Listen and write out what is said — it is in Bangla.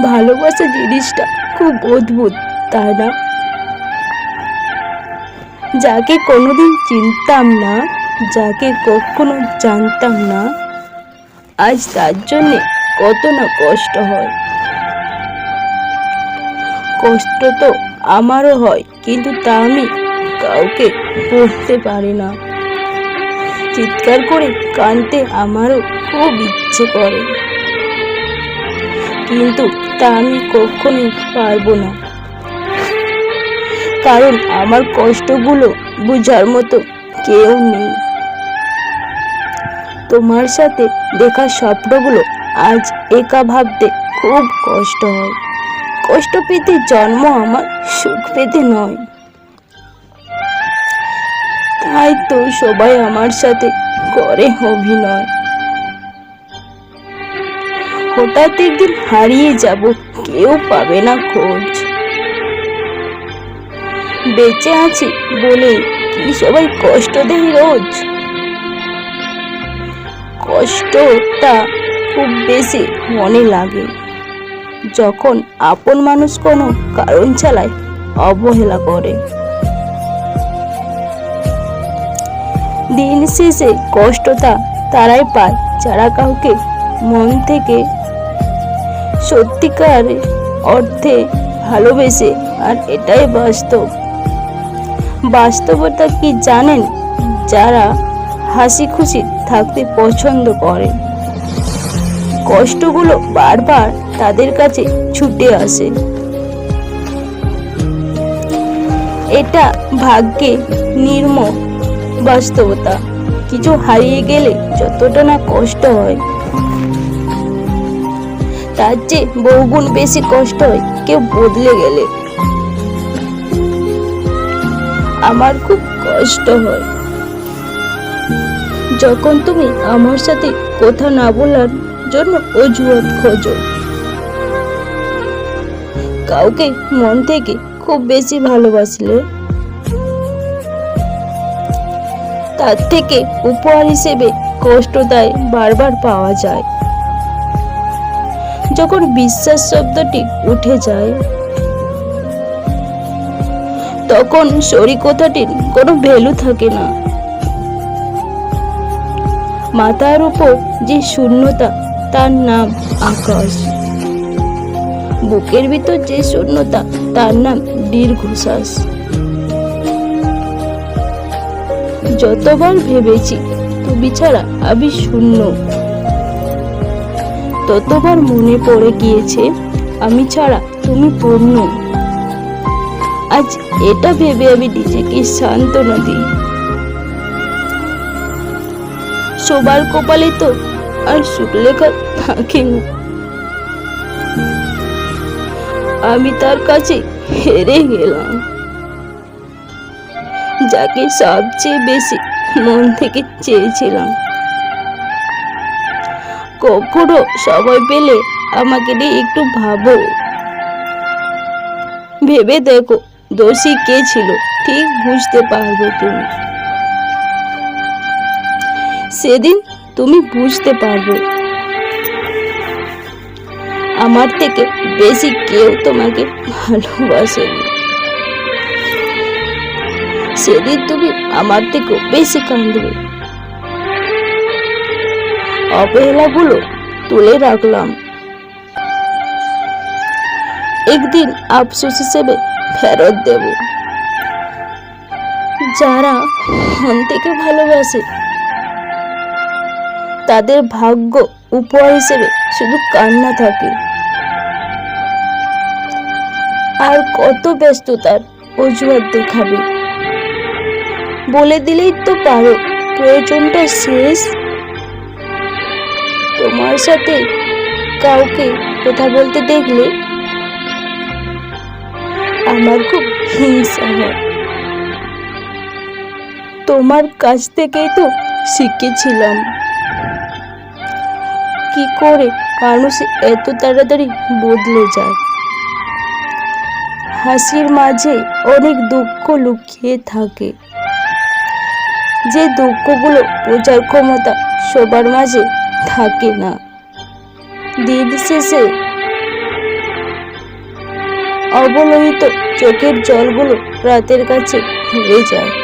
ভালোবাসা জিনিসটা খুব অদ্ভুত, তাই না? যাকে কোনোদিন চিনতাম না, যাকে কখনো জানতাম না, আজ তার জন্যে কত না কষ্ট হয়। কষ্ট তো আমারও হয়, কিন্তু তা আমি কাউকে বলতে পারি না। চিৎকার করে কানতে আমারও খুব ইচ্ছে করে। কিন্তু তা আমি কখনোই পারব না। কারণ আমার কষ্টগুলো বোঝার মতো কেউ নেই। তোমার সাথে দেখা স্বপ্নগুলো আজ একা ভাবতে খুব কষ্ট হয়। কষ্ট পেতে জন্ম আমার সুখ পেতে নয়। তাই তো সবাই আমার সাথে করে অভিনয়। হঠাৎ একদিন হারিয়ে যাব, কেউ পাবে না খোঁজ। বেঁচে আছি বলে কি সবাই কষ্ট দেয় রোজ? কষ্টটা খুব বেশি মনে লাগে। যখন আপন মানুষ কোনো কারণ ছাড়াই অবহেলা করে। দিন শেষে কষ্টটা তারাই পায়, যারা কাউকে মন থেকে সত্যিকার অর্থে ভালোবেসে, আর এটাই বাস্তব। বাস্তবতা কি জানেন? যারা হাসি খুশি থাকতে পছন্দ করে। কষ্টগুলো বারবার তাদের কাছে ছুটে আসে। এটা ভাগ্যে নির্ম বাস্তবতা। কিছু হারিয়ে গেলে যতটা না কষ্ট হয় তার চেয়ে বহুগুণ বেশি কষ্ট হয়, কেউ বদলে গেলে। আমার খুব কষ্ট হয়। যখন তুমি আমার সাথে কথা না বলার জন্য অজুহাত খোঁজো, কাউকে মন থেকে খুব বেশি ভালোবাসলে, তার থেকে উপহার হিসেবে কষ্টদায় বারবার পাওয়া যায়। যখন বিশ্বাস শব্দটি উঠে যায়। তখন সরি কথাটির কোনো ভ্যালু থাকে না। মাথার উপর যে শূন্যতা, তার নাম আকাশ। বুকের ভিতর যে শূন্যতা, তার নাম দীর্ঘশ্বাস। যতবার ভেবেছি, তুমি ছাড়া আমি শূন্য। ততবার মনে পড়ে গিয়েছে, আমি ছাড়া তুমি পূর্ণ। আজ এটা ভেবে আমি নিজেকে সান্ত্বনা দিই। সবার কপালে তো আর সুখলেখা থাকে আমি তার কাছে হেরে গেলাম। যাকে সবচেয়ে বেশি মন থেকে চেয়েছিলাম। কখনো সময় পেলে আমাকে নিয়ে একটু ভাবো। ভেবে দেখো, দোষী কে ছিল? ঠিক বুঝতে পারবে তুমি। সেদিন তুমি বুঝতে পারবে। আমার থেকে বেশি কেউ তোমাকে ভালোবাসেনি। সেদিন তুমি আমার থেকেও বেশি কাঁদবে। অবহেলাগুলো তুলে রাখলাম। একদিন আফসোস হিসেবে ফেরত দেব। যারা মন থেকে ভালোবাসে, তাদের ভাগ্য উপহার হিসেবে শুধু কান্না থাকে। আর কত ব্যস্ততার অজুহাত দেখাবে। বলে দিলেই তো পারো, প্রয়োজনটা শেষ। তোমার সাথে কাউকে কথা বলতে দেখলে আমার খুব হিংসা হয়। তোমার কাছ থেকেই তো শিখেছিলাম। কি করে মানুষ এত তাড়াতাড়ি বদলে যায়? হাসির মাঝে অনেক দুঃখ লুকিয়ে থাকে। যে দুঃখগুলো বোঝার ক্ষমতা সবার মাঝে থাকে না। দিন শেষে অবলোহিত চোখের জলগুলো রাতের কাছে ভুলে যায়।